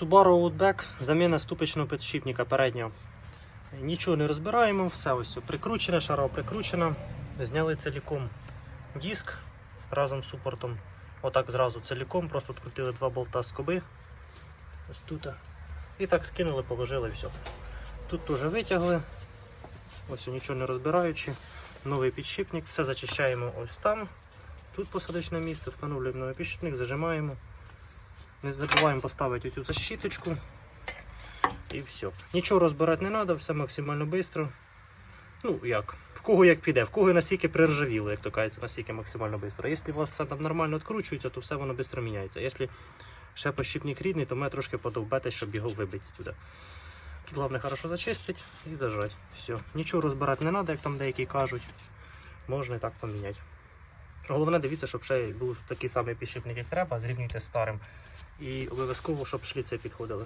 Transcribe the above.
Subaru Outback, заміна ступичного підшипника переднього. Нічого не розбираємо, все ось прикручене, шарова прикручена. Зняли ціліком диск разом з супортом. Отак зразу ціліком, просто відкрутили два болта скоби. Ось тут. І так скинули, положили і все. Тут теж витягли. Ось нічого не розбираючи. Новий підшипник, все зачищаємо ось там. Тут посадочне місце, встановлюємо новий підшипник, зажимаємо. Не забуваємо поставити цю защиточку. І все. Нічого розбирати не треба, все максимально швидко. Ну як, в кого як піде, в кого наскільки приржавіло, як то кажеться, наскільки максимально швидко. Якщо у вас все там нормально відкручується, то все воно швидко міняється. Якщо ще пощипник рідний, то мене трошки подовбете, щоб його вибити сюди. Тут головне хорошо зачистити і зажати. Все. Нічого розбирати не треба, як там деякі кажуть. Можна і так поміняти. Головне, дивіться, щоб ще був такий самий підшипник, як треба, зрівнюйте з старим. І обов'язково, щоб шліци підходили.